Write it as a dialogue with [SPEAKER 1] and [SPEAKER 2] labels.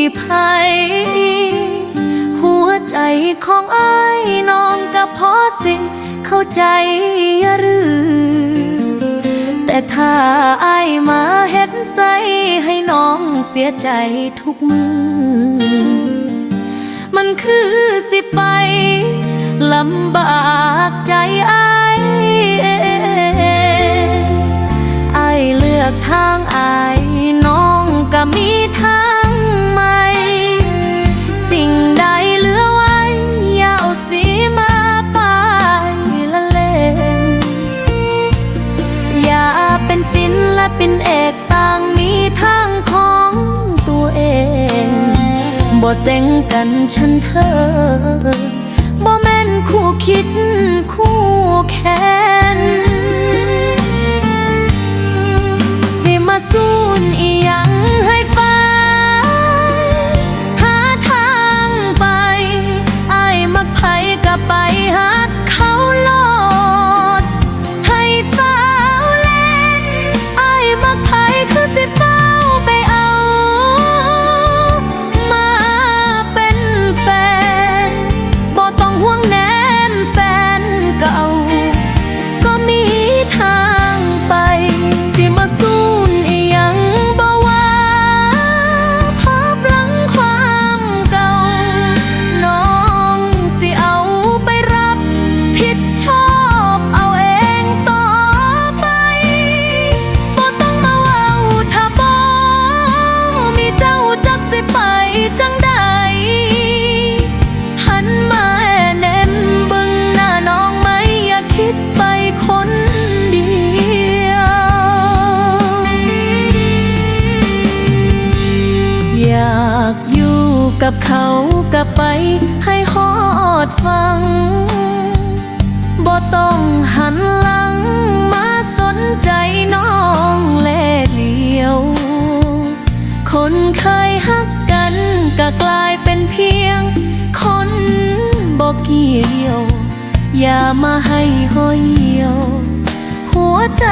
[SPEAKER 1] สิมีภัยหัวใจของไอ้ายน้องก็พอสิ เข้าใจหรือ แต่ถ้าไอ้ายมาเฮ็ดใส่ให้น้องเสียใจทุกมือ มันคือสิไปลำบากใจไอ้ายเองไอ้ายเลือกทางไอ้ายน้องก็มีทาง เซ็งกันฉันเธอบ่แม่นคู่คิดคู่แค้น กับเขากับไปให้ฮอดฟังบ่ต้องหันหลังมาสนใจน้องแลเหลียว คนเคยฮักกันก็กลายเป็นเพียง คนบอกเกี่ยว อย่ามาให้ห้อยเหี่ยว หัวใจ